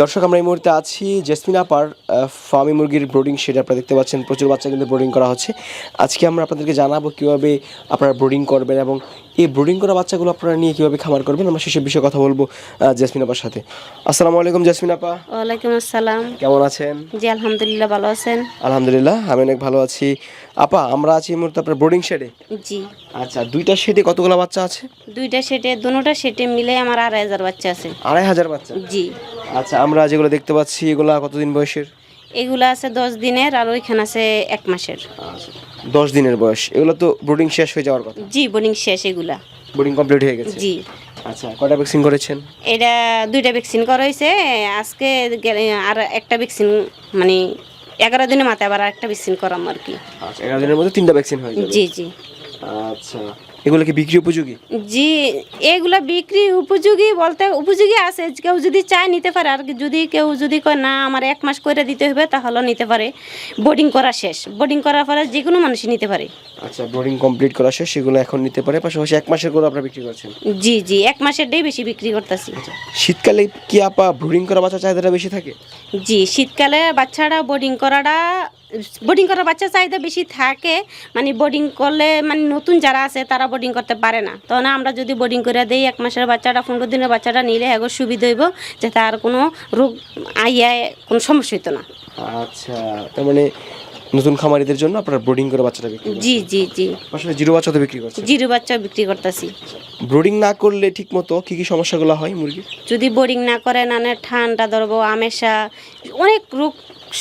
দর্শক আমরা এই মুহূর্তে আছি জেসমিন আপার ফার্মি মুরগির ব্রোডিং শেড আপনারা দেখতে পাচ্ছেন প্রচুর বাচ্চা কিন্তু ব্রোডিং করা হচ্ছে। আজকে আমরা আপনাদেরকে জানাব কীভাবে আপনারা ব্রোডিং করবেন এবং এই ব্রোডিং করা বাচ্চাগুলো আপনারা নিয়ে কীভাবে খামার করবেন। আমরা সেসব বিষয়ে কথা বলব জেসমিন আপার সাথে। আসসালামু আলাইকুম জেসমিন আপা। ওয়ালাইকুম আসসালাম। কেমন আছেন? জি আলহামদুলিল্লাহ ভালো আছেন। আলহামদুলিল্লাহ আমি অনেক ভালো আছি। আপা আমরা আছি এই মুহূর্তে আপনার ব্রোডিং শেডে জি। আচ্ছা দুইটা শেডে কতগুলো বাচ্চা আছে? দুইটা সেটে দুটোটা সেটে মিলে আমার আড়াই হাজার বাচ্চা আছে। আড়াই হাজার বাচ্চা? জি। আচ্ছা আমরা যেগুলো দেখতে পাচ্ছি এগুলা কতদিন বয়সের? এগুলো আছে দশ দিনের আর ওইখানে আছে এক মাসের। দশ দিনের বয়স। এগুলো তো ব্রোডিং শেষ হয়ে যাওয়ার কথা। জি বোর্ডিং শেষ এগুলা। বোর্ডিং কমপ্লিট হয়ে গেছে? জি। আচ্ছা কয়টা ভ্যাকসিন করেছেন? এটা দুইটা ভ্যাকসিন করা হয়েছে আজকে আর একটা ভ্যাকসিন মানে এগারো দিনের মাথায় আবার একটা ভ্যাকসিন করাম আর কি। আচ্ছা এগারো দিনের মধ্যে তিনটা ভ্যাকসিন হয়ে যাবে। জি জি। আচ্ছা। এগুলো কি বিক্রি উপযোগী? জি এগুলা বিক্রি উপযোগী বলতে উপযোগী আছে। কেউ যদি চায় নিতে পারে। আর যদি কেউ যদি কয় না আমার এক মাস করে দিতে হবে তাহলে নিতে পারে। বোর্ডিং করা শেষ। বোর্ডিং করার পরে যে কোনো মানুষই নিতে পারে। আচ্ছা বোর্ডিং কমপ্লিট করা শেষ সেগুলো এখন নিতে পারে। পাশাপাশি এক মাসের করে আপনারা বিক্রি করছেন। জি জি এক মাসেরটাই বেশি বিক্রি করতেছি। শীতকালে কি আপা ব্রুডিং করা বাচ্চা চাহিদাটা বেশি থাকে? জি শীতকালে বাচ্চারা বোর্ডিং করাটা বোর্ডিং করার বাচ্চা চাহিদা বেশি থাকে মানে বোর্ডিং করলে মানে নতুন যারা আছে তারা বোর্ডিং করতে পারে না। তখন আমরা যদি বোর্ডিং করে দিই এক মাসের বাচ্চাটা পনেরো দিনের বাচ্চাটা নিলে এগো সুবিধা হইব যে তার কোনো রোগ আইয়ায় কোনো সমস্যা হইতো না। আচ্ছা তার মানে নতুন খামারিদের জন্য আপনারা ব্রোডিং করে বাচ্চাটা বিক্রি জি জি জি। আসলে জিরো বাচ্চা তো বিক্রি করছে জিরো বাচ্চা বিক্রি করতেছি। ব্রোডিং না করলে ঠিক মতো কী কী সমস্যাগুলো হয় মুরগি যদি বোর্ডিং না করে নানে ঠান্ডা ধরবো আমেশা অনেক রোগ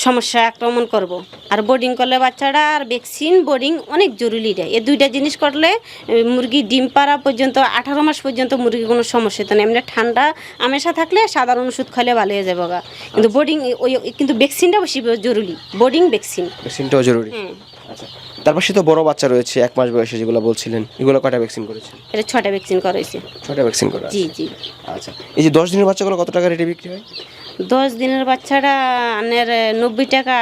সমস্যা আক্রমণ করব। আর বোর্ডিং করলে বাচ্চারা আর ভ্যাকসিন বোর্ডিং অনেক জরুরি দেয় এই দুইটা জিনিস করলে মুরগি ডিম পাড়া পর্যন্ত আঠারো মাস পর্যন্ত মুরগির কোনো সমস্যা তো না। এমনি ঠান্ডা আমেশা থাকলে সাধারণ ওষুধ খাইলে ভালো হয়ে যাবে গা। কিন্তু বোর্ডিং ওই কিন্তু ভ্যাকসিনটা বেশি জরুরি। বোর্ডিং ভ্যাকসিন ভ্যাকসিনটাও জরুরি। আচ্ছা। তার পাশে তো বড় বাচ্চা রয়েছে এক মাস বয়সে যেগুলো বলছিলেন এগুলো কয়টা ভ্যাকসিন করেছে? এটা ছটা ভ্যাকসিন করা হয়েছে। ছয়টা ভ্যাকসিন করা জি জি। আচ্ছা। এই যে দশ দিনের বাচ্চাগুলো কত টাকা রেটে বিক্রি হয়? দশ দিনের বাচ্চাটা আনের নব্বই টাকা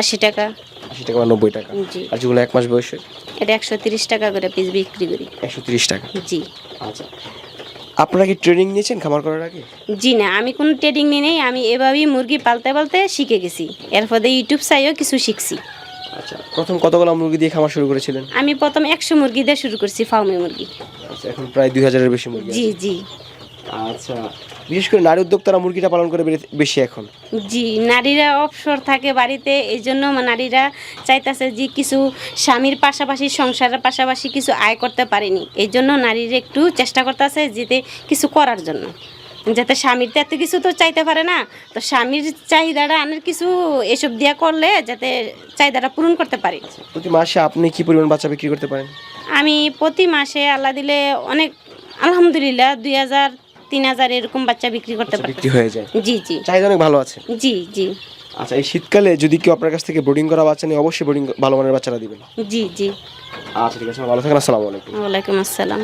আশি টাকা। আশি টাকা বা নব্বই টাকা। জি। আর যেগুলো এক মাস বয়সে এটা একশো তিরিশ টাকা করে পিস বিক্রি করি। একশো তিরিশ টাকা। জি। আচ্ছা। আপনারা কি ট্রেনিং নিয়েছেন খামার করার আগে? জি না আমি কোনো ট্রেনিং নিই নেই আমি এভাবেই মুরগি পালতে পালতে শিখে গেছি। এর ফলে ইউটিউব চাইও কিছু শিখছি। আচ্ছা প্রথম কতগুলো মুরগি দিয়ে খামার শুরু করেছিলেন? আমি প্রথম একশো মুরগি দিয়ে শুরু করছি ফার্মি মুরগি। আচ্ছা এখন প্রায় দুই হাজারের বেশি মুরগি জি জি। আচ্ছা বিশেষ করে নারী উদ্যোক্তারা মুরগিটা পালন করে বেশি এখন? জি নারীরা অবসর থাকে বাড়িতে এই জন্য নারীরা চাইতেছে যে কিছু স্বামীর পাশাপাশি সংসারের পাশাপাশি কিছু আয় করতে পারেনি। এই জন্য নারীরা একটু চেষ্টা করতেছে যেতে কিছু করার জন্য। যাতে স্বামীর তো এত কিছু তো চাইতে পারে না তো স্বামীর চাহিদাটা আনের কিছু এসব দিয়া করলে যাতে চাহিদাটা পূরণ করতে পারে। প্রতি মাসে আপনি কি পরিমাণ বাচ্চা বিক্রি করতে পারেন? আমি প্রতি মাসে আল্লাহ দিলে অনেক আলহামদুলিল্লাহ দুই হাজার তিন হাজার এরকম বাচ্চা বিক্রি করতে পারে বিক্রি হয়ে যায়। জি জি। চাহিদা অনেক ভালো আছে। জি জি। আচ্ছা এই শীতকালে যদি কেউ আপনার কাছ থেকে বোর্ডিং করা বাচ্চা নেই অবশ্যই বোর্ডিং ভালো মানের বাচ্চারা দিবেন। জি জি। আচ্ছা ঠিক আছে ভালো থাকেন আসসালামু আলাইকুম। ওয়ালাইকুম আসসালাম।